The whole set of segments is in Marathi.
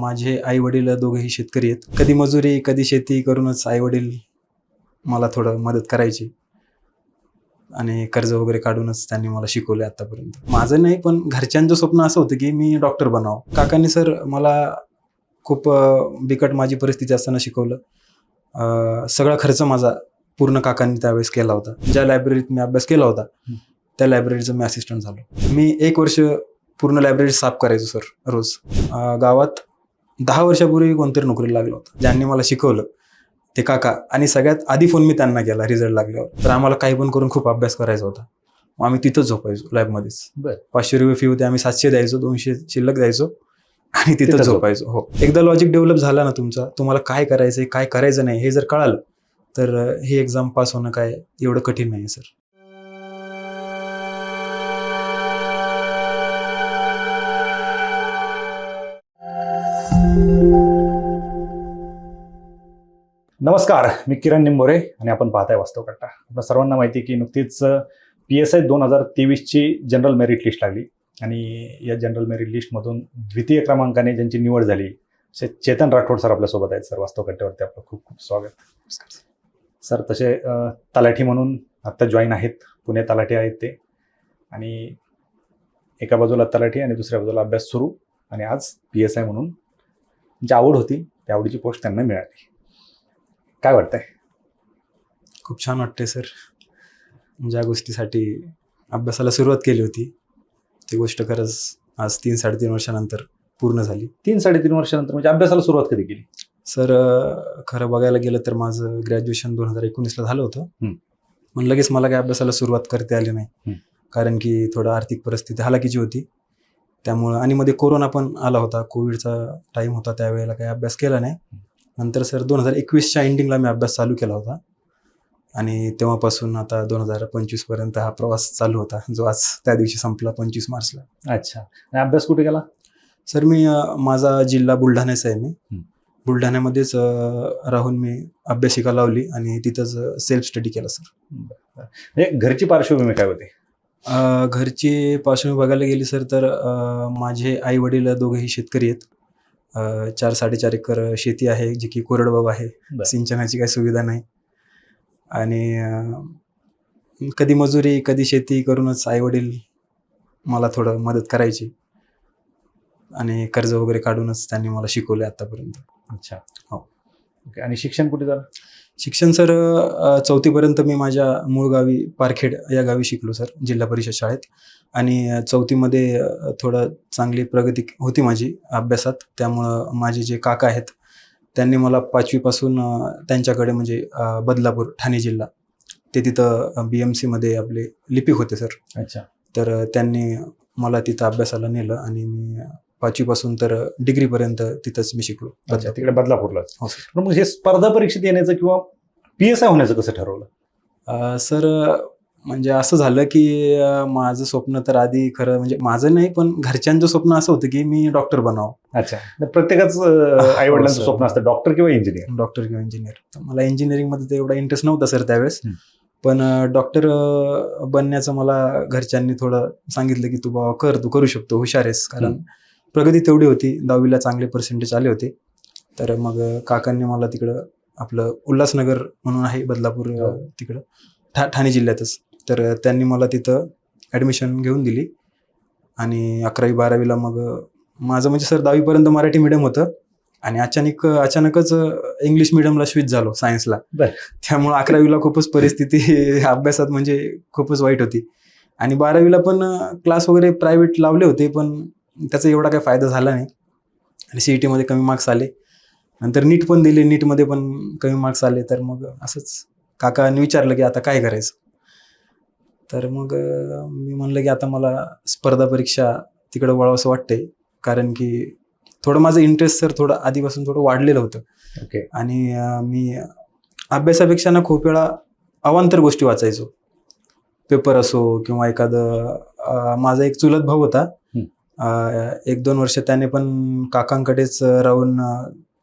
माझे आई वडील दोघेही शेतकरी आहेत. कधी मजुरी कधी शेती करूनच आई वडील मला थोडं मदत करायची आणि कर्ज वगैरे काढूनच त्यांनी मला शिकवले आतापर्यंत. माझं नाही पण घरच्यांचं स्वप्न असं होतं की मी डॉक्टर बनावं. काकांनी सर मला खूप बिकट माझी परिस्थिती असताना शिकवलं. सगळा खर्च माझा पूर्ण काकांनी त्यावेळेस केला होता. ज्या लायब्ररीत मी अभ्यास केला होता त्या लायब्ररीचं मी असिस्टंट झालो. मी एक वर्ष पूर्ण लायब्ररी साफ करायचो सर रोज. गावात दहा वर्षापूर्वी कोणतरी नोकरीला लागला होता ज्यांनी मला शिकवलं. ते काका आणि सगळ्यात आधी फोन मी त्यांना केला रिझल्ट लागल्यावर. तर आम्हाला काही पण करून खूप अभ्यास करायचा होता. मग आम्ही तिथंच झोपायचो लॅबमध्येच बर. पाचशे रुपये फी होती आम्ही सातशे द्यायचो दोनशे शिल्लक द्यायचो आणि तिथं तिथं झोप. झोपायचो. हो. एकदा लॉजिक डेव्हलप झाला ना तुमचा तुम्हाला काय करायचंय काय करायचं नाही हे जर कळालं तर ही एक्झाम पास होणं काय एवढं कठीण नाही सर नमस्कार मी किरण निंबोरे आणि आपण पाहताय वास्तव कट्टा. आपल्या सर्वांना माहिती आहे की नुकतीच पी एस आय दोन हजार तेवीसची जनरल मेरिट लिस्ट लागली. आणि या जनरल मेरिट लिस्टमधून द्वितीय क्रमांकाने ज्यांची निवड झाली असे चेतन राठोड सर आपल्यासोबत आहेत सर. वास्तव कट्ट्यावरती आपलं खूप खूप स्वागत. सर. तसे तलाठी म्हणून आत्ता जॉईन आहेत. पुणे तलाठी आहेत ते. आणि एका बाजूला तलाठी आणि दुसऱ्या बाजूला अभ्यास सुरू. आणि आज पी एस आय म्हणून जी आवड होती त्या आवडीची पोस्ट त्यांना मिळाली. काय वाटतंय? खूप छान वाटते सर. ज्या गोष्टीसाठी अभ्यासाला सुरुवात केली होती ती गोष्ट खरंच आज तीन साडेतीन वर्षानंतर पूर्ण झाली. तीन साडेतीन वर्षानंतर म्हणजे अभ्यासाला सुरुवात कधी केली? सर खरं बघायला गेलं तर माझं ग्रॅज्युएशन दोन हजार एकोणीसला झालं होतं. पण लगेच मला काही अभ्यासाला सुरुवात करता आली नाही. कारण की थोडं आर्थिक परिस्थिती हालाकीची होती. त्यामुळं आणि मध्ये कोरोना पण आला होता. कोविडचा टाईम होता त्यावेळेला काही अभ्यास केला नाही. नंतर सर दोन हजार एकवीसच्या एंडिंगला मी अभ्यास चालू केला होता. आणि तेव्हापासून आता दोन हजार पंचवीसपर्यंत हा प्रवास चालू होता जो आज त्या दिवशी संपला पंचवीस मार्चला. अच्छा. आणि अभ्यास कुठे केला? सर मी माझा जिल्हा बुलढाण्याचा आहे मी. बुलढाण्यामध्येच राहून मी अभ्यासिका लावली आणि तिथंच सेल्फ स्टडी केला सर. म्हणजे घरची पार्श्वभूमी काय होती? अं, घरची पार्श्वभूमी बघायला गेली सर तर अं, माझे आई वडील दोघेही शेतकरी आहेत. अं, चार साडेचार एकर शेती आहे जी की कोरडवाहू आहे. बरं. सिंचनाची काही सुविधा नाही. आणि अं, कधी मजुरी कधी शेती करूनच आई वडील मला थोडं मदत करायची. आणि कर्ज वगैरे काढूनच त्यांनी मला शिकवले आतापर्यंत. अच्छा. हो. ओके. आणि शिक्षण कुठे झालं? शिक्षण सर चौथीपर्यंत मी माझ्या मूळ गावी पारखेड या गावी शिकलो सर जिल्हा परिषद शाळेत. आणि चौथीमध्ये थोडं चांगली प्रगती होती माझी अभ्यासात. त्यामुळं माझे जे काका आहेत त्यांनी मला पाचवीपासून त्यांच्याकडे म्हणजे बदलापूर ठाणे जिल्हा ते तिथं बी एम सीमध्ये आपले लिपिक होते सर. अच्छा. तर त्यांनी मला तिथं अभ्यासाला नेलं आणि मी पाचवीपासून तर डिग्रीपर्यंत तिथंच मी शिकलो. अच्छा तिकडे बदलापूरला हो सर. मग हे स्पर्धा परीक्षेत येण्याचं किंवा पी एस आय होण्याचं कसं ठरवलं? अ, सर म्हणजे असं झालं की अ, माझं स्वप्न तर आधी खरं म्हणजे माझं नाही पण घरच्यांचं स्वप्न असं होतं की मी डॉक्टर बनावं. अच्छा. तर प्रत्येकाच आई वडिलांचं हो, स्वप्न. असतं डॉक्टर किंवा इंजिनियर डॉक्टर किंवा इंजिनियर तर मला इंजिनिअरिंगमध्ये तर एवढा इंटरेस्ट नव्हता सर त्यावेळेस. पण डॉक्टर बनण्याचं मला घरच्यांनी थोडं सांगितलं की तू बाबा कर तू करू शकतो हुशार आहेस. कारण. प्रगती तेवढी होती. दहावीला चांगले पर्सेंटेज आले होते. तर मग काकांनी मला तिकडं आपलं उल्हासनगर म्हणून आहे बदलापूर हो. तिकडं ठा ठाणे जिल्ह्यातच. तर त्यांनी मला तिथं ॲडमिशन घेऊन दिली. आणि अकरावी बारावीला मग माझं म्हणजे सर दहावीपर्यंत मराठी मीडियम होतं. आणि अचानक अचानकच इंग्लिश मिडियमला स्विच झालो सायन्सला. त्यामुळे अकरावीला खूपच परिस्थिती अभ्यासात म्हणजे खूपच वाईट होती. आणि बारावीला पण क्लास वगैरे प्रायव्हेट लावले होते पण त्याचा एवढा काही फायदा झाला नाही. आणि सी ई टीमध्ये कमी मार्क्स आले. नंतर नीट पण दिले. नीटमध्ये पण कमी मार्क्स आले. तर मग असंच काकांनी विचारलं की आता काय करायचं? तर मग मी म्हणलं की आता मला स्पर्धा परीक्षा तिकडं वळावंसं वाटते कारण की थोडं माझं इंटरेस्ट सर थोडं आधीपासून थोडं वाढलेलं होतं. ओके आणि अं, मी अभ्यासापेक्षा ना खूप वेळा अवांतर गोष्टी वाचायचो. पेपर असो किंवा एखादं माझा एक चुलत भाऊ होता. एक दोन वर्ष त्याने पण काकांकडेच राहून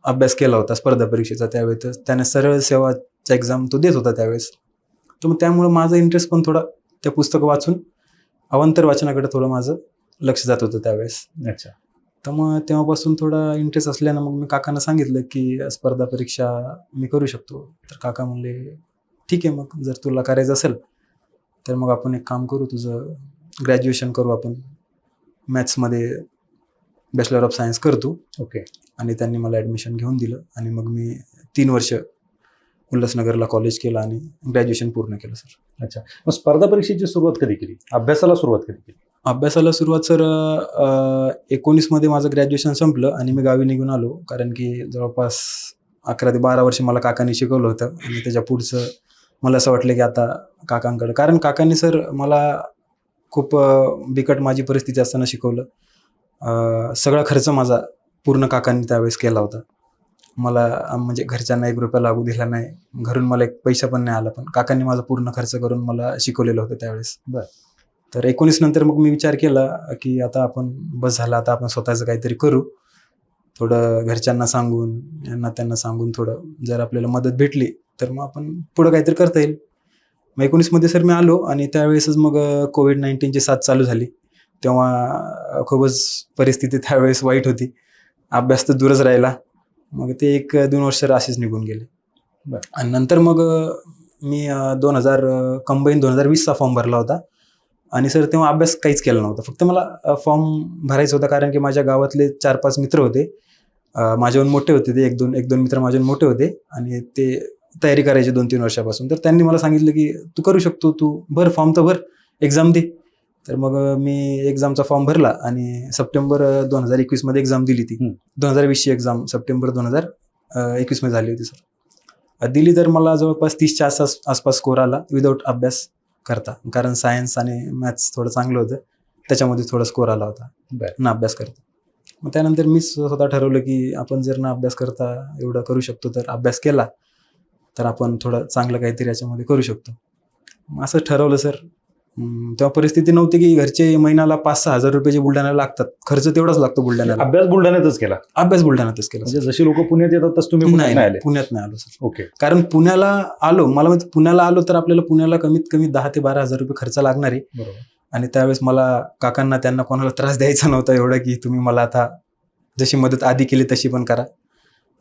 अभ्यास केला होता स्पर्धा परीक्षेचा त्यावेळेस त्याने सरळ सेवाचा एक्झाम तो देत होता त्यावेळेस. तर मग त्यामुळं माझा इंटरेस्ट पण थोडा त्या पुस्तकं वाचून अवांतर वाचनाकडे थोडं माझं लक्ष जात होतं त्यावेळेस. अच्छा. तर मग तेव्हापासून थोडा इंटरेस्ट असल्यानं मग मी काकांना सांगितलं की स्पर्धा परीक्षा मी करू शकतो. तर काका म्हणले ठीक आहे मग जर तुला करायचं असेल तर मग आपण एक काम करू तुझं ग्रॅज्युएशन करू आपण. मॅथ्समध्ये बॅचलर ऑफ सायन्स करतो. ओके. आणि त्यांनी मला ॲडमिशन घेऊन दिलं. आणि मग मी तीन वर्ष उल्हासनगरला कॉलेज केलं आणि ग्रॅज्युएशन पूर्ण केलं सर अच्छा. मग स्पर्धा परीक्षेची सुरुवात कधी केली? अभ्यासाला सुरुवात कधी केली? अभ्यासाला सुरुवात सर एकोणीसमध्ये माझं ग्रॅज्युएशन संपलं आणि मी गावी निघून आलो. कारण की जवळपास अकरा ते बारा वर्ष मला काकांनी शिकवलं होतं. आणि त्याच्या पुढचं मला असं वाटलं की आता काकांकडं. कारण काकांनी सर मला खूप बिकट माझी परिस्थिती असताना शिकवलं. सगळा खर्च माझा पूर्ण काकांनी त्यावेळेस केला होता. मला म्हणजे घरच्यांना एक रुपया लागू दिला नाही. घरून मला एक पैसा पण नाही आला पण काकांनी माझा पूर्ण खर्च करून मला शिकवलेलं होतं त्यावेळेस. बरं. तर एकोणीस नंतर मग मी विचार केला की आता आपण बस झाला आता आपण स्वतःचं काहीतरी करू. थोडं घरच्यांना सांगून यांना त्यांना सांगून थोडं जर आपल्याला मदत भेटली तर मग आपण पुढं काहीतरी करता येईल. मग एकोणीसमध्ये सर मी आलो आणि त्यावेळेसच मग कोविड नाईन्टीनची साथ चालू झाली. तेव्हा खूपच परिस्थिती त्यावेळेस वाईट होती. अभ्यास तर दूरच राहिला. मग ते एक दोन वर्ष असेच निघून गेले. आणि नंतर मग मी दोन हजार कंबाईन दोन हजार वीसचा फॉर्म भरला होता. आणि सर तेव्हा अभ्यास काहीच केला नव्हता. फक्त मला फॉर्म भरायचा होता कारण की माझ्या गावातले चार पाच मित्र होते. माझ्याहून मोठे होते ते. एक दोन एक दोन मित्र माझ्याहून मोठे होते. आणि ते तयारी करायची दोन तीन वर्षापासून. तर त्यांनी मला सांगितलं की तू करू शकतो तू भर फॉर्म तर भर एक्झाम दे. तर मग मी एक्झामचा फॉर्म भरला आणि सप्टेंबर दोन हजार एकवीसमध्ये एक्झाम दिली ती. दोन हजार वीसची एक्झाम सप्टेंबर दोन हजार एकवीसमध्ये झाली होती सर. दिली तर मला जवळपास तीसच्या आसपास आसपास स्कोर आला विदाऊट अभ्यास करता. कारण सायन्स आणि मॅथ्स थोडं चांगलं होतं. त्याच्यामध्ये थोडा स्कोर आला होता. ना अभ्यास करता. मग त्यानंतर मीच स्वतः ठरवलं की आपण जर ना अभ्यास करता एवढं करू शकतो तर अभ्यास केला. तर आपण थोडं चांगलं काहीतरी याच्यामध्ये करू शकतो. असं ठरवलं सर. तेव्हा परिस्थिती नव्हती की घरचे महिन्याला पाच सहा हजार रुपये जे बुलढाण्याला लागतात. खर्च तेवढाच लागतो बुलढाण्याला. अभ्यास बुलढाण्यातच केला. अभ्यास बुलढाण्यातच केला म्हणजे. जशी लोक पुण्यात येतात तसं तुम्ही पुण्यात नाही पुण्यात नाही आलो सर. ओके. कारण पुण्याला आलो मला माहिती पुण्याला आलो तर आपल्याला पुण्याला कमीत कमी दहा ते बारा हजार रुपये खर्च लागणार. आहे बरोबर. आणि त्यावेळेस मला काकांना त्यांना कोणाला त्रास द्यायचा नव्हता एवढा की तुम्ही मला आता जशी मदत आधी केली तशी पण करा.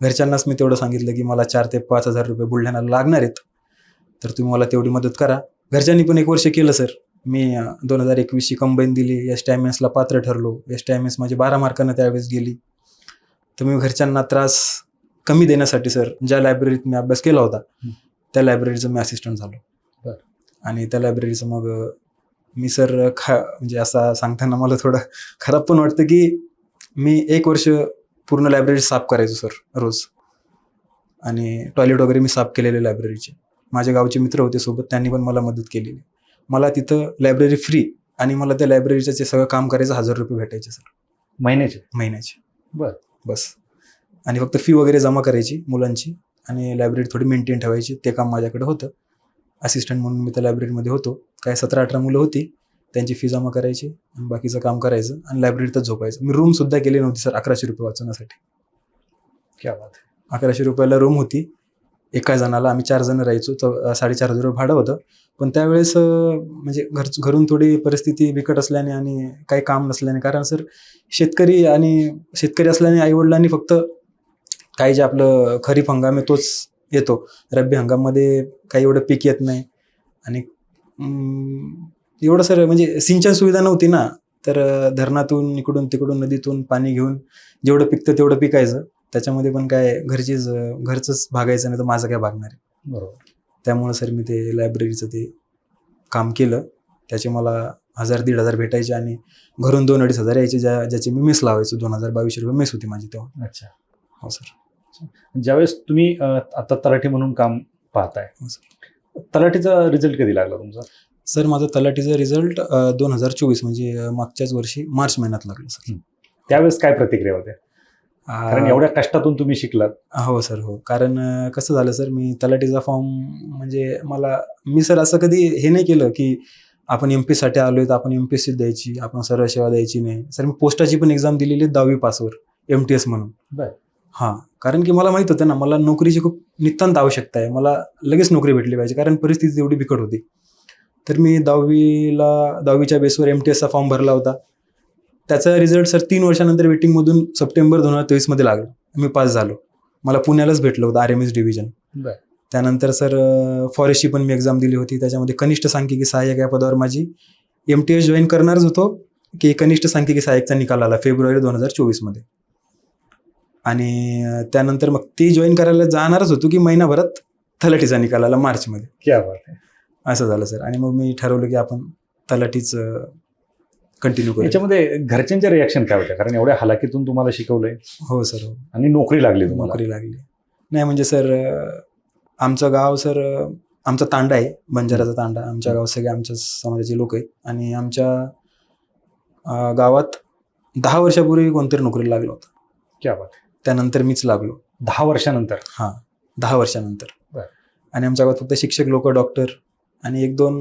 घरच्यांनाच मी तेवढं सांगितलं की मला चार ते पाच हजार रुपये बुलढाण्याला लागणार आहेत. तर तुम्ही मला तेवढी मदत करा. घरच्यांनी पण एक वर्ष केलं सर. मी दोन हजार एकवीसची कंबाईन दिली एस टी एम एसला पात्र ठरलो. एस टी एम एस माझी बारा मार्कानं त्यावेळेस गेली. तर मी घरच्यांना त्रास कमी देण्यासाठी सर ज्या लायब्ररीत मी अभ्यास केला होता. त्या लायब्ररीचं मी असिस्टंट झालो. बरं. आणि त्या लायब्ररीचं मग मी सर खा म्हणजे असं सांगताना मला थोडं खराब पण वाटतं की मी एक वर्ष पूर्ण लायब्ररी साफ करायचो सर रोज. आणि टॉयलेट वगैरे मी साफ केलेले लायब्ररीचे माझ्या गावचे मित्र होते सोबत त्यांनी पण मला मदत केलेली. मला तिथं लायब्ररी फ्री आणि मला त्या लायब्ररीचं ते सगळं काम करायचं हजार रुपये भेटायचे सर महिन्याचे? महिन्याचे. बरं. बस. आणि फक्त फी वगैरे जमा करायची मुलांची आणि लायब्ररी थोडी मेंटेन ठेवायची ते काम माझ्याकडे होतं. असिस्टंट म्हणून मी त्या लायब्ररीमध्ये होतो. काय सतरा अठरा मुलं होती त्यांची फी जमा करायची आणि बाकीचं काम करायचं आणि लायब्ररीतच झोपायचं. मी रूम सुद्धा केली नव्हती सर अकराशे रुपये वाचवण्यासाठी. क्या बात अकराशे रुपयाला रूम होती. एका जणाला आम्ही चार जण राहायचो तर साडेचार हजार रुपये भाडं होतं. पण त्यावेळेस म्हणजे घर घरून थोडी परिस्थिती बिकट असल्याने आणि काही काम नसल्याने कारण सर शेतकरी आणि शेतकरी असल्याने आईवडिलांनी फक्त काही जे आपलं खरीप हंगाम आहे तोच येतो. रब्बी हंगाममध्ये काही एवढं पीक येत नाही. आणि एवढं सर म्हणजे सिंचन सुविधा नव्हती ना तर धरणातून इकडून तिकडून नदीतून पाणी घेऊन जेवढं पिकतं तेवढं पिकायचं. त्याच्यामध्ये पण काय घरचीच घरचंच भागायचं नाही तर माझं काय भागणार आहे. बरोबर. त्यामुळं सर मी ते लायब्ररीचं ते काम केलं. त्याचे मला हजार दीड हजार भेटायचे आणि घरून दोन अडीच हजार यायचे ज्या ज्याचे मी मेस लावायचो. दोन हजार बावीसशे रुपये मेस होती माझी तेव्हा. अच्छा. हो सर. ज्यावेळेस तुम्ही आता तलाठी म्हणून काम पाहताय हो, तलाठीचा रिझल्ट कधी लागला तुमचा? सर माझा तलाठीचा रिझल्ट दोन हजार चोवीस म्हणजे अं, मागच्याच वर्षी मार्च महिन्यात लागला सर. त्यावेळेस काय प्रतिक्रिया होत्या? कारण एवढ्या कष्टातून तुम्ही शिकलात. हो सर हो. कारण अं, कसं झालं सर मी तलाठीचा फॉर्म म्हणजे मला मी सर असं कधी हे नाही केलं की आपण एम पी साठी आलोय तर आपण एम पी सी द्यायची आपण सर्व सेवा द्यायची नाही. सर मी पोस्टाची पण एक्झाम दिलेली आहे दहावी पासवर एम टी एस म्हणून. बर. हां कारण की मला माहीत होतं ना मला नोकरीची खूप नितांत आवश्यकता आहे. मला लगेच नोकरी भेटली पाहिजे कारण परिस्थिती एवढी बिकट होती. तर मी दहावीला दहावीच्या बेसवर एम टी एसचा फॉर्म भरला होता. त्याचा रिझल्ट सर तीन वर्षानंतर वेटिंगमधून सप्टेंबर दोन हजार तेवीसमध्ये लागला. मी पास झालो. मला पुण्यालाच भेटलं होतं आर एम एस डिव्हिजन. त्यानंतर सर फॉरेस्टची पण मी एक्झाम दिली होती. त्याच्यामध्ये कनिष्ठ सांख्यिकी सहाय्यक या पदावर माझी एम टी एस जॉईन करणारच होतो की कनिष्ठ सांख्यिकी सहाय्यकचा निकाल आला फेब्रुवारी दोन हजार चोवीसमध्ये आणि त्यानंतर मग ती जॉईन करायला जाणारच होतो की महिनाभरात तलाठीचा निकाल आला मार्चमध्ये. क्या बात आहे. असं झालं सर. आणि मग मी ठरवलं की आपण तलाठीच कंटिन्यू करू याच्यामध्ये घरच्यांच्या रिॲक्शन काय होत्या? कारण एवढ्या हलाखीतून तुम्हाला शिकवलंय. हो सर हो. आणि नोकरी लागली तुम्हाला. नोकरी लागली. नाही म्हणजे सर आमचं गाव सर आमचा तांडा आहे. बंजाराचा तांडा. आमच्या गावात सगळे आमच्या समाजाचे लोक आहेत. आणि आमच्या गावात दहा वर्षापूर्वी कोणतरी नोकरीला लागला होता. क्या बात. त्यानंतर मीच लागलो. दहा वर्षानंतर? हां दहा वर्षानंतर. आणि आमच्या गावात फक्त शिक्षक लोक डॉक्टर आणि एक दोन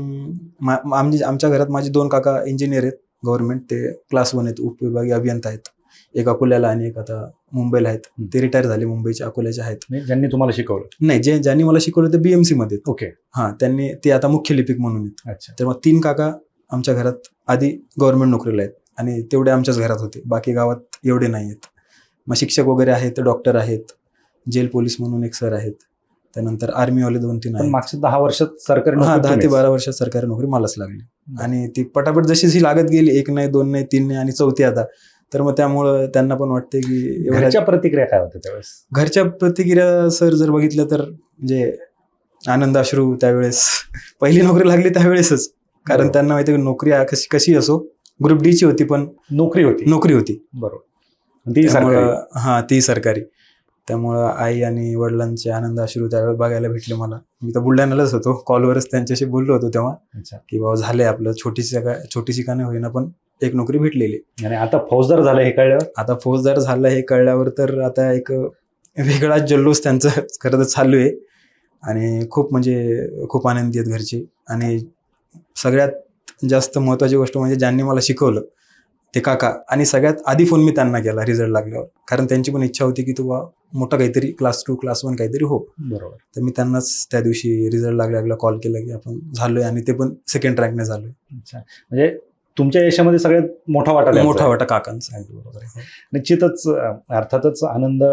आमची आमच्या घरात माझे दोन काका इंजिनियर आहेत गव्हर्नमेंट ते क्लास वन आहेत उपविभागीय अभियंता आहेत. एक अकोल्याला आणि एक आता मुंबईला आहेत. ते रिटायर झाले मुंबईचे अकोल्याचे आहेत. ज्यांनी तुम्हाला शिकवलं. नाही जे ज्यांनी मला शिकवलं ते बीएमसी मध्ये. ओके हां त्यांनी ते आता मुख्य लिपिक म्हणून आहेत. अच्छा. तर मग तीन काका आमच्या घरात आधी गव्हर्नमेंट नोकरीला आहेत आणि तेवढे आमच्याच घरात होते. बाकी गावात एवढे नाही आहेत. मग शिक्षक वगैरे आहेत डॉक्टर आहेत जेल पोलीस म्हणून एक सर आहेत. त्यानंतर आर्मीवाले दोन तीन आहेत. मागच्या दहा वर्षात सरकारी हा दहा ते. बारा वर्षात सरकारी नोकरी मलाच लागली. आणि ती पटापट जशी जी लागत गेली एक नाही दोन नाही तीन नाही आणि चौथी आता. तर मग त्यामुळं त्यांना पण वाटते की घरच्या प्रतिक्रिया काय होत्या त्यावेळेस? घरच्या प्रतिक्रिया सर जर बघितलं तर म्हणजे आनंद अश्रू त्यावेळेस. पहिली नोकरी लागली त्यावेळेसच. कारण. त्यांना माहिती नोकरी कशी कशी असो ग्रुप डी ची होती पण नोकरी होती. नोकरी होती. बरोबर. ती हा ती सरकारी. त्यामुळं आई आणि वडिलांचे आनंद अश्रू त्यावेळेस बघायला भेटले मला. मी तर बुलढाण्यालाच होतो. कॉलवरच त्यांच्याशी बोललो होतो तेव्हा. अच्छा. की बाबा झालंय आपलं. छोटीशी का छोटीशी का नाही होईना पण एक नोकरी भेटलेली. आणि आता फौजदार झालं हे कळल्यावर? आता फौजदार झालं हे कळल्यावर तर आता एक वेगळाच जल्लोष त्यांचं खरं तर चालू आहे. आणि खूप म्हणजे खूप आनंदी आहेत घरचे. आणि सगळ्यात जास्त महत्त्वाची गोष्ट म्हणजे ज्यांनी मला शिकवलं ते काका. आणि सगळ्यात आधी फोन मी त्यांना केला रिझल्ट लागल्यावर. कारण त्यांची पण इच्छा होती की तू मोठा काहीतरी क्लास टू क्लास वन काहीतरी हो. बरोबर. तर मी त्यांनाच त्या दिवशी रिझल्ट लागल्या कॉल केला की आपण झालोय आणि ते पण सेकंड रँकने झालोय. अच्छा. म्हणजे तुमच्या यशामध्ये सगळ्यात मोठा वाटा मोठा. वाटा काकांचा आहे. बरोबर. निश्चितच अर्थातच आनंद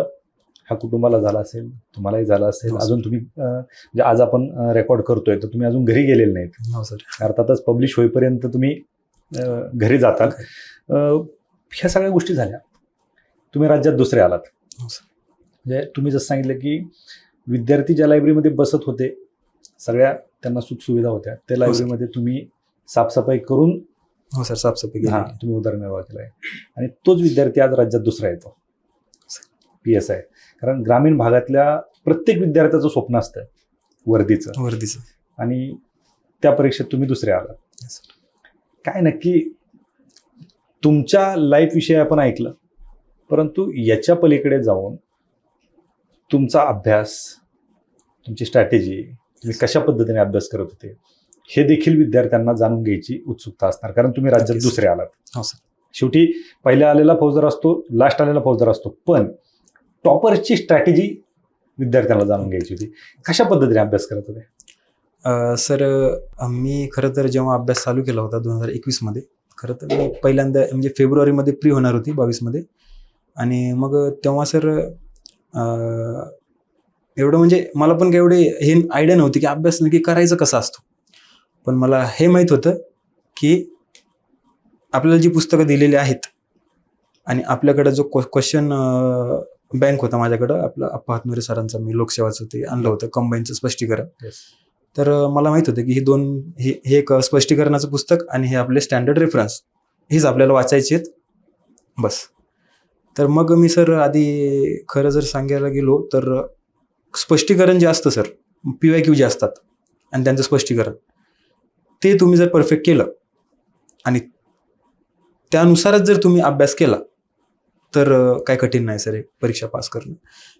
हा कुटुंबाला झाला असेल तुम्हालाही झाला असेल. हो. अजून तुम्ही म्हणजे आज आपण रेकॉर्ड करतोय तर तुम्ही अजून घरी गेलेले नाहीत. हो सर. अर्थातच पब्लिश होईपर्यंत तुम्ही घरी जाताल. अं, ह्या सगळ्या गोष्टी झाल्या. तुम्ही राज्यात दुसरे आलात. हो म्हणजे तुम्ही जसं सांगितलं की विद्यार्थी ज्या लायब्ररीमध्ये बसत होते सगळ्या त्यांना सुखसुविधा होत्या. त्या. लायब्ररीमध्ये तुम्ही साफसफाई करून हो सर साफसफाई हा केली तुम्ही उदरनिर्वाह केलाय आणि तोच विद्यार्थी आज राज्यात दुसरा येतो. पी एस आय कारण ग्रामीण भागातल्या प्रत्येक विद्यार्थ्याचं स्वप्न असतं वर्दीचं. वर्दीचं. आणि त्या परीक्षेत तुम्ही दुसरे आला Yes, काय नक्की तुमच्या लाईफ विषयी आपण ऐकलं. परंतु याच्या पलीकडे जाऊन तुमचा अभ्यास तुमची स्ट्रॅटेजी तुम्ही कशा पद्धतीने अभ्यास करत होते हे देखील विद्यार्थ्यांना जाणून घ्यायची उत्सुकता असणार. कारण तुम्ही राज्यात. दुसरे आलात. हो सर शेवटी पहिल्या आलेला फौजदार असतो लास्ट आलेला फौजदार असतो पण टॉपरची स्ट्रॅटेजी विद्यार्थ्यांना जाणून घ्यायची होती. कशा पद्धतीने अभ्यास करत होते? सर मी खरं तर जेव्हा अभ्यास चालू केला होता दोन हजार एकवीसमध्ये खरं तर मी पहिल्यांदा म्हणजे फेब्रुवारीमध्ये प्री होणार होती बावीसमध्ये. आणि मग तेव्हा सर एवढं म्हणजे मला पण काय एवढे हे आयडिया नव्हती की अभ्यास नक्की करायचं कसा असतो. पण मला हे माहीत होतं की आपल्याला जी पुस्तकं दिलेली आहेत आणि आपल्याकडं जो क्वेश्चन बँक होता माझ्याकडं आपला अप्पा हातनुरे सरांचा मी लोकसेवाचं ते आणलं होतं कंबाईनचं स्पष्टीकरण. तर मला माहीत होतं की हे दोन हे हे एक स्पष्टीकरणाचं पुस्तक आणि हे आपले स्टँडर्ड रेफरन्स हेच आपल्याला वाचायचे आहेत. बस. तर मग मी सर आधी खरं जर सांगायला गेलो तर स्पष्टीकरण जे असतं सर पी वाय क्यू जे असतात आणि त्यांचं स्पष्टीकरण ते तुम्ही जर परफेक्ट केलं आणि त्यानुसारच जर तुम्ही अभ्यास केला तर काय कठीण नाही सर हे परीक्षा पास करणं.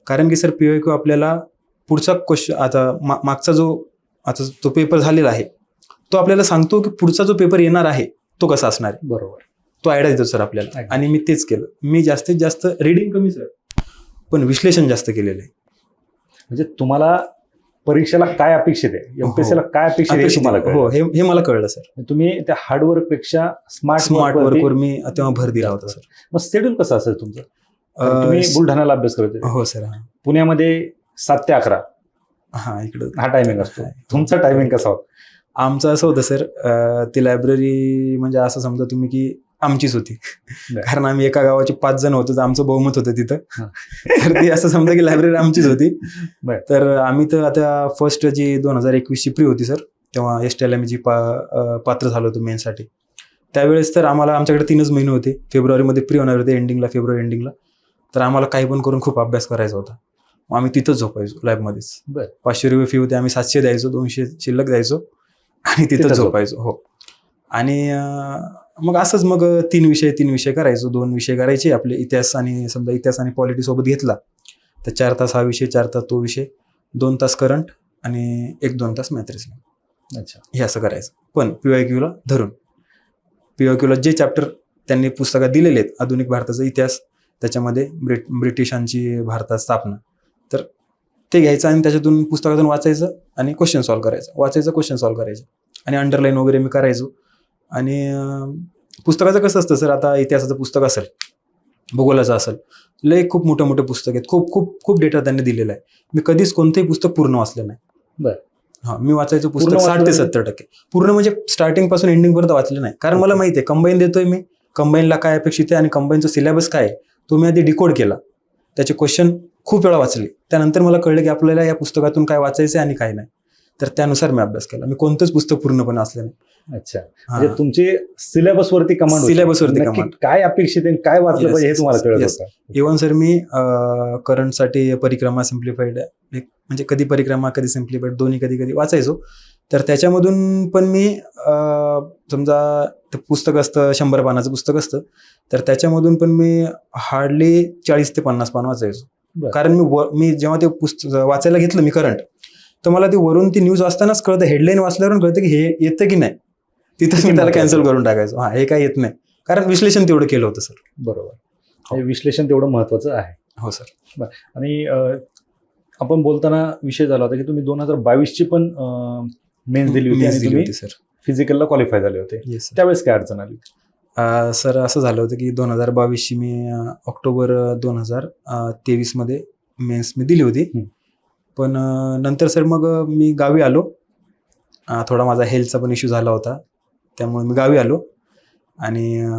कारण की सर पी वाय क्यू आपल्याला पुढचा क्वेश्चन आता मा मागचा जो आता तो पेपर झालेला आहे. तो आपल्याला सांगतो की पुढचा जो पेपर येणार आहे तो कसा असणार आहे? बरोबर. तो आयडिया देतो सर आपल्याला. आणि मी तेच केलं. मी जास्तीत जास्त रीडिंग कमी सर पण विश्लेषण जास्त केलेलं आहे. म्हणजे तुम्हाला परीक्षेला काय अपेक्षित आहे? एमपीएससीला काय अपेक्षित आहे हे तुम्हाला. हो. हे हे मला कळलं सर तुम्ही त्या हार्डवर्कपेक्षा स्मार्ट स्मार्ट वर्क वर्कवर मी तेव्हा भर दिला होता सर मग शेड्यूल कसं असेल तुमचं? तुम्ही बुलढाण्याला अभ्यास करत हो सर हा. पुण्यामध्ये सात ते अकरा. हा इकडं. हा टायमिंग असतो. तुमचा टायमिंग कसा होता? आमचं असं होतं सर ती लायब्ररी म्हणजे असं समजा तुम्ही की आमचीच होती. कारण आम्ही एका गावाचे पाच जण होतो तर आमचं बहुमत होतं तिथं. तर ती असं समजा की लायब्ररी आमचीच होती. तर आम्ही तर आता फर्स्ट जी दोन हजार एकवीसची प्री होती सर तेव्हा एस टी पा अं, पात्र झालो होतो मेनसाठी त्यावेळेस तर आम्हाला आमच्याकडे तीनच महिने होते. फेब्रुवारीमध्ये प्री होणार होते एंडिंगला फेब्रुवारी एंडिंगला तर आम्हाला काही पण करून खूप अभ्यास करायचा होता. मग आम्ही तिथंच झोपायचो लॅबमध्येच बर. पाचशे रुपये फी होते आम्ही सातशे द्यायचो दोनशे शिल्लक द्यायचो आणि तिथं तिथं झोपायचो हो. आणि अं, मग असंच मग तीन विषय तीन विषय करायचो. दोन विषय करायचे आपले इतिहास आणि समजा इतिहास आणि पॉलिटी सोबत घेतला. तर चार तास हा विषय चार तास तो विषय दोन तास करंट आणि एक दोन तास मॅथ रिजनिंग अच्छा. हे असं करायचं. पण पी वाय क्यूला धरून पी वाय क्यूला जे चॅप्टर त्यांनी पुस्तकात दिलेले आहेत आधुनिक भारताचा इतिहास त्याच्यामध्ये ब्रिट ब्रिटिशांची भारतात स्थापना तर ते घ्यायचं आणि त्याच्यातून पुस्तकातून वाचायचं आणि क्वेश्चन सॉल्व करायचं. वाचायचं क्वेश्चन सॉल्व करायचं. आणि अंडरलाईन वगैरे मी करायचो. आणि पुस्तकाचं कसं असतं सर आता इतिहासाचं पुस्तक असेल भूगोलाचं असेल लय खूप मोठं मोठं पुस्तक आहेत. खूप खूप खूप डेटा त्यांनी दिलेला आहे. मी कधीच कोणतंही पुस्तक पूर्ण वाचलं नाही. बरं. हा मी वाचायचं पुस्तक साठ ते सत्तर टक्के. पूर्ण म्हणजे स्टार्टिंगपासून एंडिंग पर्यंत वाचलं नाही. कारण मला माहिती आहे कंबाईन देतोय मी कंबाईनला काय अपेक्षित आहे आणि कंबाईनचा सिलेबस काय तो मी आधी डिकोड केला. त्याचे क्वेश्चन खूप वेळा वाचले. त्यानंतर मला कळलं की आपल्याला या पुस्तकातून काय वाचायचं आहे आणि काय नाही. तर त्यानुसार मी अभ्यास केला. मी कोणतंच पुस्तक पूर्णपणे वाचलं नाही. अच्छा. म्हणजे तुमचे सिलेबस वरती कमांड Syllabus वरती command. काय अपेक्षित आहे काय वाचलं पाहिजे हे तुम्हाला कळत इव्हन सर मी करंटसाठी परिक्रमा सिम्प्लिफाईड म्हणजे कधी परिक्रमा कधी सिम्प्लिफाईड दोन्ही कधी कधी वाचायचो. तर त्याच्यामधून पण मी समजा ते पुस्तक असतं शंभर पानाचं पुस्तक असतं. तर त्याच्यामधून पण मी हार्डली चाळीस ते पन्नास पान वाचायचो. कारण मी मी जेव्हा ते पुस्तक वाचायला घेतलं मी करंट तर मला ती वरून ती न्यूज वाचतानाच कळतं हेडलाईन वाचल्यावरून कळतं की हे येतं की नाही. तिथंच मी त्याला. कॅन्सल करून टाकायचो. हा हे काय येत नाही. कारण विश्लेषण तेवढं केलं होतं सर. बरोबर. हे. विश्लेषण तेवढं महत्वाचं आहे. हो सर. आणि आपण बोलताना विषय झाला होता की तुम्ही दोन हजार बावीसची पण मेन्स दिली होती सर. फिजिकलला क्वालिफाय झाले होते. त्यावेळेस काय अडचण आली? सर असं झालं होतं की दोन हजार बावीसची मी अ, ऑक्टोबर दोन हजार तेवीसमध्ये मेन्स मी दिली होती. हं. पण अ, नंतर सर मग अ, मी गावी आलो. अ, थोडा माझा हेल्थचा पण इश्यू झाला होता. त्यामुळे मी गावी आलो. आणि अ,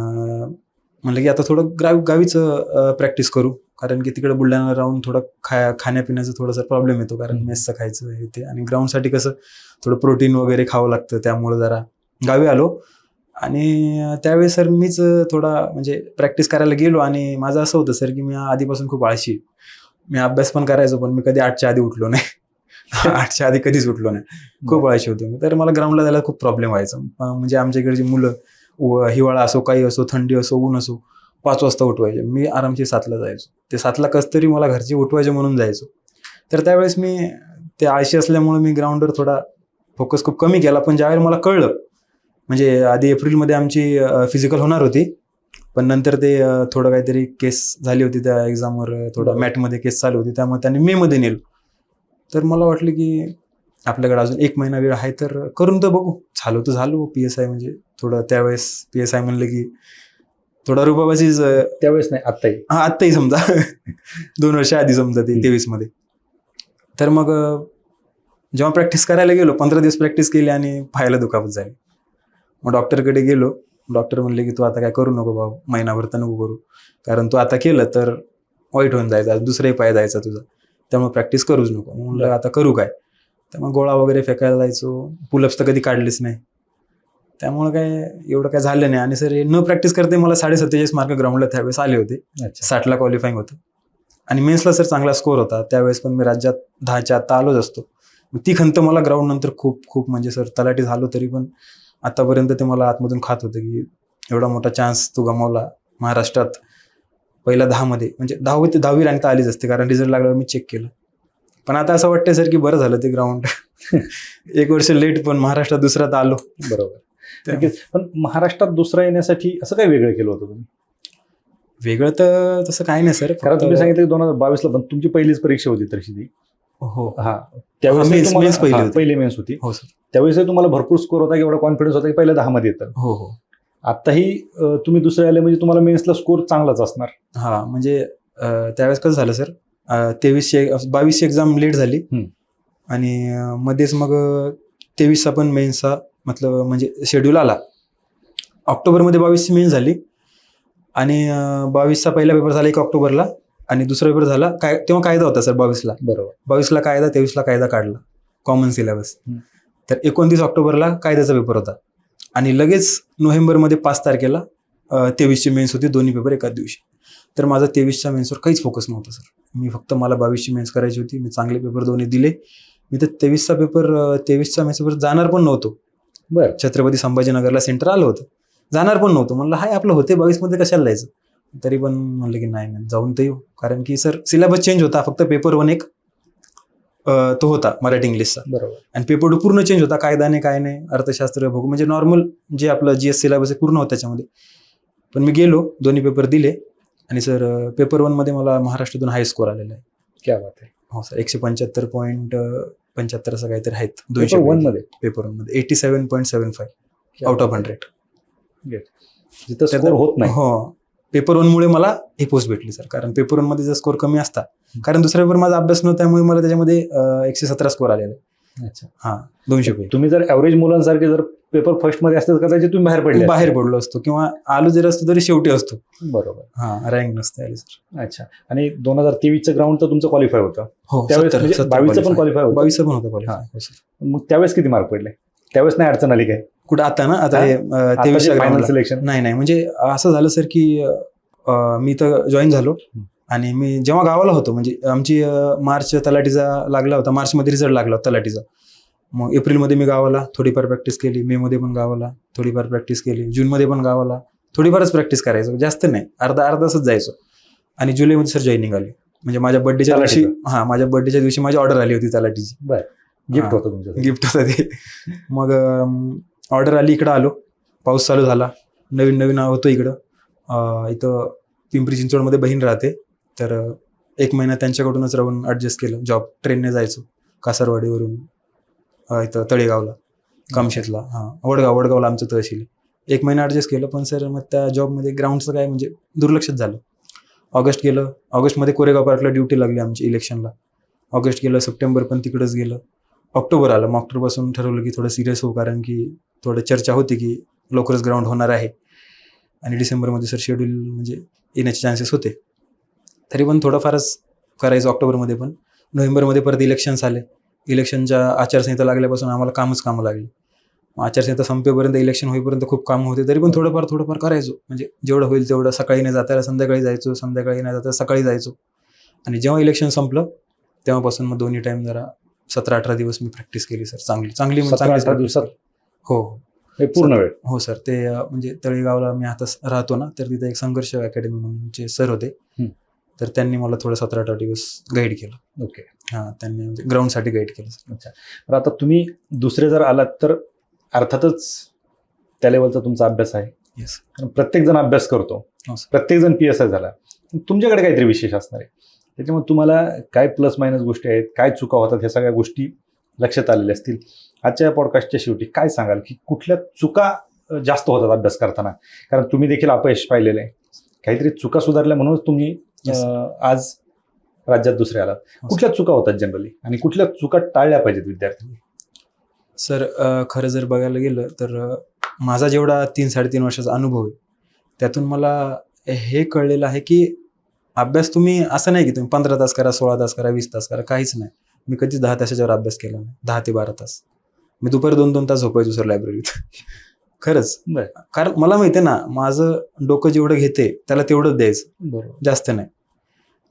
म्हणलं की आता थोडं गावी गावीच प्रॅक्टिस करू. कारण की तिकडे बुलढाणा राहून थोडं खा खाण्यापिण्याचा थोडासा प्रॉब्लेम येतो. कारण. मेसचं खायचं हे ते. आणि ग्राउंडसाठी कसं थोडं प्रोटीन वगैरे खावं लागतं. त्यामुळं जरा गावी आलो. आणि त्यावेळेस सर मीच थोडा म्हणजे प्रॅक्टिस करायला गेलो आणि माझं असं होतं सर की मी आधीपासून खूप आळशी मी अभ्यास पण करायचो पण मी कधी आठच्या आधी उठलो नाही. आठच्या आधी कधीच उठलो नाही. खूप आळशी होतो मी. तर मला ग्राउंडला जायला खूप प्रॉब्लेम व्हायचा. म्हणजे आमच्या इकडची मुलं व- हिवाळा असो काही असो थंडी असो ऊन असो पाच वाजता उठवायचे. मी आरामशीर सातला जायचो. ते सातला कस तरी मला घरचे उठवायचे म्हणून जायचो. तर त्यावेळेस मी ते आळशी असल्यामुळे मी ग्राउंडवर थोडा फोकस खूप कमी केला. पण ज्यावेळेला मला कळलं म्हणजे आधी एप्रिलमध्ये आमची फिजिकल होणार होती. पण नंतर ते थोडं काहीतरी केस झाली होती त्या एक्झामवर थोडं. मॅटमध्ये केस चालू होती. त्यामुळे त्यांनी मेमध्ये नेलं. तर मला वाटलं की आपल्याकडे अजून एक महिना वेळ आहे तर करून तर बघू. झालो तर झालो. पी एस आय म्हणजे थोडं त्यावेळेस पी एस आय म्हणलं की थोडा रुबाबाचीच त्यावेळेस नाही आत्ताही. हा आत्ताही समजा. दोन वर्ष आधी समजा ते. तेवीसमध्ये तर मग जेव्हा प्रॅक्टिस करायला गेलो पंधरा दिवस प्रॅक्टिस केली आणि पायाला दुखापत झाली. मग डॉक्टरकडे गेलो. डॉक्टर म्हणले की तू आता काय करू नको बाबा महिनाभर तर नको करू. कारण तू आता केलं तर वाईट होऊन जायचं दुसराही पाय जायचा तुझा. त्यामुळे प्रॅक्टिस करूच नको. म्हणलं आता करू काय? तर मग गोळा वगैरे फेकायला जायचो. पुलअप्स तर कधी काढलेच नाही. त्यामुळे काय एवढं काय झालं नाही. आणि सर हे न प्रॅक्टिस करते मला साडेसत्तेचाळीस मार्क ग्राउंडला त्यावेळेस आले होते. अच्छा. साठला क्वालिफाईंग होतं. आणि मेन्सला सर चांगला स्कोर होता. त्यावेळेस पण मी राज्यात दहाच्या आत्ता आलोच असतो. ती खंत मला ग्राउंड नंतर खूप खूप म्हणजे सर तलाठी झालो तरी पण आतापर्यंत ते मला आतमधून खात होतं की एवढा मोठा चान्स तू गमावला महाराष्ट्रात पहिल्या दहामध्ये. म्हणजे दहावी ते दहावी रँक तर आलीच असते कारण रिझल्ट लागल्यावर मी चेक केलं. पण आता असं वाटतं सर की बरं झालं ते ग्राउंड एक वर्ष लेट पण महाराष्ट्रात दुसऱ्यात आलो. बरोबर. पण महाराष्ट्रात दुसरा येण्यासाठी असं काय वेगळं केलं होतं तुम्ही? वेगळं तर तसं काही नाही सर कारण तुम्ही सांगितलं की दोन हजार बावीसला पण तुमची पहिलीच परीक्षा होती तशी ती हो. हा. त्यावेळेस मेन्स- तुम्हाला- मेन्स पहिली मेन्स होती. हो सर त्यावेळेस तुम्हाला भरपूर स्कोर होता की एवढा कॉन्फिडन्स होता की पहिल्या दहा मध्ये येतं. हो हो. आताही तुम्ही दुसरे आले म्हणजे तुम्हाला मेन्सला स्कोर चांगलाच असणार. हा म्हणजे त्यावेळेस कसं झालं सर तेवीसशे बावीसशे एक्झाम लेट झाली. आणि मध्येच मग तेवीसचा पण मेन्सचा मतलब म्हणजे शेड्यूल आला. ऑक्टोबरमध्ये बावीसची मेन्स झाली. आणि बावीसचा पहिला पेपर झाला एक ऑक्टोबरला. आणि दुसरा पेपर झाला काय तेव्हा कायदा होता सर बावीसला. बरोबर. बावीसला कायदा तेवीसला कायदा काढला कॉमन सिलेबस. तर एकोणतीस ऑक्टोबरला कायद्याचा पेपर होता. आणि लगेच नोव्हेंबरमध्ये पाच तारखेला तेवीसची मेन्स होती दोन्ही पेपर एकाच दिवशी. तर माझा तेवीसच्या मेन्सवर काहीच फोकस नव्हता सर. मी फक्त मला बावीसची मेन्स करायची होती मी चांगले पेपर दोन्ही दिले. मी तर तेवीसचा पेपर अं, तेवीसचा मेन्स पेपर जाणार पण नव्हतो. बरं. छत्रपती संभाजीनगरला सेंटर आलं होतं. जाणार पण नव्हतं. म्हणलं हाय आपलं होते बावीसमध्ये कशाला जायचं? तरी पण म्हणलं की नाही नाही जाऊन तर येऊ. कारण की सर सिलेबस चेंज होता फक्त पेपर वन एक अं, तो होता मराठी इंग्लिशचा बरोबर. आणि पेपर टू पूर्ण चेंज होता कायदाने काय नाही अर्थशास्त्र भूगोल म्हणजे नॉर्मल जे आपलं जी एस सिलेबस आहे पूर्ण होतं त्याच्यामध्ये. पण मी गेलो दोन्ही पेपर दिले आणि सर पेपर वनमध्ये मला महाराष्ट्रातून हाय स्कोर आलेला आहे. क्या बात आहे. हो सर एकशे पंच्याहत्तर पॉईंट पंच्याहत्तर असं काहीतरी आहेत पेपर दोनशे वनमध्ये? पेपर वनमध्ये eighty seven point seven five out of hundred जिथं होत नाही. हो. पेपर वनमुळे मला ही पोस्ट भेटली सर कारण पेपर वनमध्ये जर स्कोर कमी असता कारण दुसरा पेपर माझा अभ्यास नव्हता त्यामुळे मला त्याच्यामध्ये एकशे सतरा स्कोर आलेला. अच्छा. हां दोनशे पैकी तुम्ही जर ॲव्हरेज मुलांसारखे जर पेपर फर्स्टमध्ये असते तर कदाचित तुम्ही बाहेर पडले बाहेर पडलो असतो किंवा आलो जरी असतो तरी शेवटी असतो. बरोबर. हा रँक नसते आली सर अच्छा. आणि दोन हजार तेवीसचं ग्राउंड तर तुमचं क्वालिफाय होतं. हो त्यावेळेस म्हणजे बावीसचं पण क्वालिफाय होतं. बावीसचं पण होतं. क्वालिफाय हो. मग त्यावेळेस किती मार्क पडले? त्यावेळेस नाही अडचण आली काय? कुठं आता ना? आता हे? ला. सिलेक्शन नाही नाही. म्हणजे असं झालं सर की मी तर जॉईन झालो. आणि मी जेव्हा गावाला होतो म्हणजे आमची मार्च तलाठीचा लागला होता. मार्चमध्ये रिझल्ट लागला होता तलाठीचा. मग एप्रिलमध्ये मी गावाला थोडीफार प्रॅक्टिस केली. मेमध्ये पण गावाला थोडीफार प्रॅक्टिस केली. जूनमध्ये पण गावाला थोडीफारच प्रॅक्टिस करायचो. जास्त नाही. अर्धा अर्धा तासच जायचो. आणि जुलैमध्ये सर जॉईनिंग आली. म्हणजे माझ्या बर्थडेच्या दिवशी? हां माझ्या बर्थडेच्या दिवशी माझी ऑर्डर आली होती तलाठीची. गिफ्ट. होतं तुमचं गिफ्ट होतं ते. मग ऑर्डर आली इकडं आलो. पाऊस चालू झाला. नवीन नवीन होतो इकडं. इथं पिंपरी चिंचवडमध्ये बहीण राहते. तर एक महिना त्यांच्याकडूनच राहून ॲडजस्ट केलं. जॉब ट्रेनने जायचो. कासारवाडीवरून इथं तळेगावला कामशेतला. हां वडगाव वडगावला आमचं तहसील. आहे. एक महिना ॲडजस्ट केलं पण सर मग त्या जॉबमध्ये ग्राउंडचं काय म्हणजे दुर्लक्षच झालं. ऑगस्ट गेलं. ऑगस्टमध्ये कोरेगाव पार्कला ड्युटी लागली आमची इलेक्शनला ऑगस्ट गेलं सप्टेंबर पण तिकडंच गेलं. ऑक्टोबर आलं. मग ऑक्टोबरपासून ठरवलं की थोडं सिरियस होऊ कारण की थोडं चर्चा होती की लवकरच ग्राउंड होणार आहे. आणि डिसेंबरमध्ये सर शेड्यूल म्हणजे येण्याचे चान्सेस होते. तरी पण थोडंफारच करायचं ऑक्टोबरमध्ये पण. नोव्हेंबरमध्ये परत इलेक्शन्स आले. इलेक्शनच्या आचारसंहिता लागल्यापासून आम्हाला कामच कामं लागली. मग आचारसंहिता संपेपर्यंत इलेक्शन होईपर्यंत खूप काम होते. तरी पण थोडंफार थोडंफार करायचो. म्हणजे जेवढं होईल तेवढं सकाळी नाही जाता संध्याकाळी जायचो संध्याकाळी नाही जाता सकाळी जायचो. आणि जेव्हा इलेक्शन संपलं तेव्हापासून मग दोन्ही टाईम जरा सतरा अठरा दिवस मी प्रॅक्टिस केली सर चांगली चांगली म्हणजे सतरा अठरा दिवसात. हो. पूर्ण वेळ? हो सर ते म्हणजे तळेगावला मी आता राहतो ना तर तिथे एक संघर्ष अकॅडमी म्हणूनचे सर होते. तर त्यांनी मला थोडं सतरा अठरा दिवस गाईड केलं. ओके. हां त्यांनी म्हणजे ग्राउंडसाठी गाईड केलं सर तर आता तुम्ही दुसरे जर आलात तर अर्थातच त्या लेवलचा तुमचा अभ्यास आहे. येस कारण प्रत्येक जण अभ्यास करतो. हो प्रत्येक जण पी एस आय झाला. तुमच्याकडे काहीतरी विशेष असणार आहे. त्याच्यामुळे तुम्हाला काय प्लस मायनस गोष्टी आहेत काय चुका होतात ह्या सगळ्या गोष्टी लक्षात आलेल्या असतील. आजच्या या पॉडकास्टच्या शेवटी काय सांगाल की कुठल्या चुका जास्त होतात अभ्यास करताना? कारण तुम्ही देखील अपयश पाहिलेलं आहे. काहीतरी चुका सुधारल्या म्हणूनच तुम्ही. आज राज्यात दुसरे आलात. कुठल्या चुका होतात जनरली आणि कुठल्या चुका टाळल्या पाहिजेत विद्यार्थ्यांनी? सर खरं जर बघायला गेलं तर माझा जेवढा तीन साडेतीन वर्षाचा अनुभव आहे त्यातून मला हे कळलेलं आहे की अभ्यास तुम्ही असं नाही की तुम्ही पंधरा तास करा सोळा तास करा वीस तास करा काहीच नाही. मी कधीच दहा तासाच्यावर अभ्यास केला नाही. दहा ते बारा तास. मी दुपारी दोन दोन तास झोपायचो सर लायब्ररीत खरंच. बरं. कारण मला माहिती आहे ना माझं डोकं जेवढं घेते त्याला तेवढंच द्यायचं. बरोबर. जास्त नाही.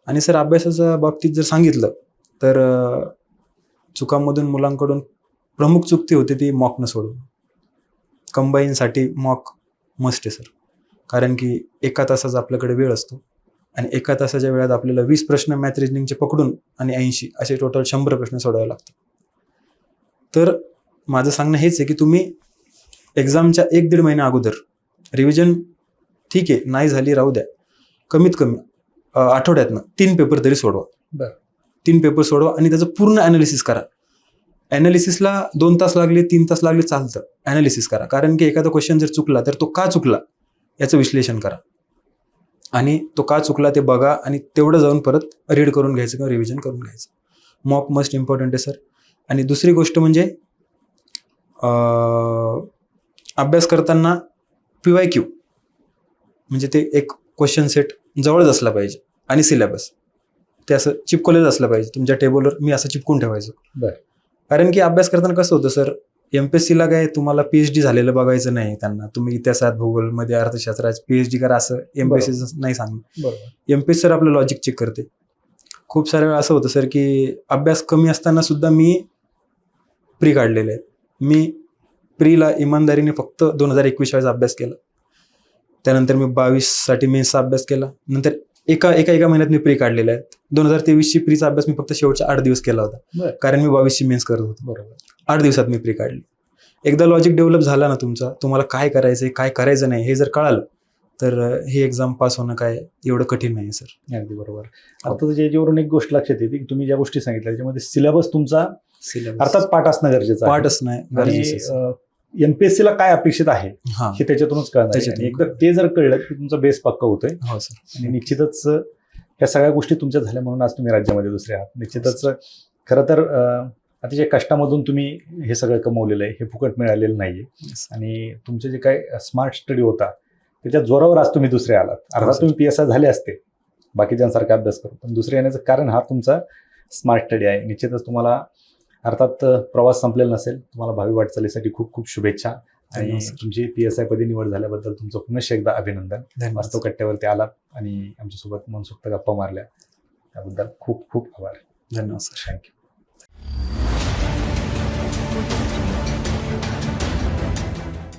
आणि सर अभ्यासाच्या बाबतीत जर सांगितलं तर चुकांमधून मुलांकडून प्रमुख चूक ती होती ती मॉक न सोडून. कंबाईनसाठी मॉक मस्ट आहे सर. कारण की एका तासाचा आपल्याकडे वेळ असतो. आणि एका तासाच्या वेळात आपल्याला वीस प्रश्न मॅथ रिजनिंगचे पकडून आणि ऐंशी असे टोटल शंभर प्रश्न सोडवावे लागतात. तर माझं सांगणं हेच आहे की तुम्ही एक्झामच्या एक दीड महिन्या अगोदर रिव्हिजन ठीक आहे नाही झाली राहू द्या. कमीत कमी आठवड्यातनं तीन पेपर तरी सोडवा. बरं. तीन पेपर सोडवा आणि त्याचं पूर्ण ॲनालिसिस करा. ॲनालिसिसला दोन तास लागले तीन तास लागले चालतं. ॲनालिसिस करा. कारण की एखादा क्वेश्चन जर चुकला तर तो का चुकला याचं विश्लेषण करा. आणि तो का चुकला ते बघा आणि तेवढं जाऊन परत रीड करून घ्यायचं किंवा रिव्हिजन करून घ्यायचं. मॉक मस्ट इम्पॉर्टंट आहे सर आणि दुसरी गोष्ट म्हणजे अभ्यास करताना पी वाय क्यू म्हणजे ते एक क्वेश्चन सेट जवळच असला पाहिजे आणि सिलेबस ते असं चिपकवलेलं असलं पाहिजे. तुमच्या टेबलवर मी असं चिपकून ठेवायचो. बरं. कारण की अभ्यास करताना कसं होतं सर एम पी एस सीला काय तुम्हाला पीएच डी झालेलं बघायचं नाही त्यांना. तुम्ही इतिहासात भूगोलमध्ये अर्थशास्त्रात पीएच डी करा असं एम पी एस सी नाही सांगणार. बरोबर. एम पी एस सर आपलं लॉजिक चेक करते. खूप साऱ्या वेळा असं होतं सर की अभ्यास कमी असताना सुद्धा मी प्री काढलेले आहेत. मी प्रीला इमानदारीने फक्त दोन हजार एकवीस वेळेस अभ्यास केला. त्यानंतर मी बावीससाठी मेन्सचा अभ्यास केला. नंतर एका एका एका महिन्यात मी प्री काढलेले आहेत. दोन हजार तेवीसची प्रीचा अभ्यास मी फक्त शेवटच्या आठ दिवस केला होता. कारण मी बावीसची मेन्स करत होतो. बरोबर. आठ दिवसात मी प्री काढली. एकदा लॉजिक डेव्हलप झाला ना तुमचा तुम्हाला काय करायचं आहे काय करायचं नाही हे जर कळालं तर ही एक्झाम पास होणं काय एवढं कठीण नाही सर अगदी बरोबर. आता याच्यावरून एक गोष्ट लक्षात येते की तुम्ही ज्या गोष्टी सांगितल्या त्याच्यामध्ये सिलेबस तुमचा सिलेबस अर्थात पाठ असणं गरजेचं. पाठच नाही गरजेचं एमपीएससी ला काय अपेक्षित आहे हा. त्याच्यातूनच कळणार एकदा ते जर कळलं की तुमचा बेस पक्का होतोय हो सर आणि निश्चितच ह्या सगळ्या गोष्टी तुमच्या झाल्या म्हणून आज तुम्ही राज्यामध्ये दुसरे आहात. निश्चितच खरं तर अतिशय कष्टामधून तुम्ही हे सगळं कमवलेलं आहे. हे फुकट मिळालेलं नाहीये. Yes. आणि तुमचे जे काय स्मार्ट स्टडी होता त्याच्या जोरावर आज तुम्ही दुसरे आलात. अर्थात. तुम्ही पी एस आय झाले असते. बाकीच्यांसारखा अभ्यास करून पण दुसरे येण्याचं कारण हा तुमचा स्मार्ट स्टडी आहे. निश्चितच तुम्हाला अर्थात प्रवास संपलेला नसेल तुम्हाला भावी वाटचालीसाठी खूप खूप शुभेच्छा. आणि. तुमची पी एस आय पदी निवड झाल्याबद्दल तुमचं पुनश्च एकदा अभिनंदन. वास्तव कट्ट्यावरती आलात आणि आमच्यासोबत मनसोक्त गप्पा मारल्या. त्याबद्दल खूप खूप आभार. धन्यवाद सर थँक्यू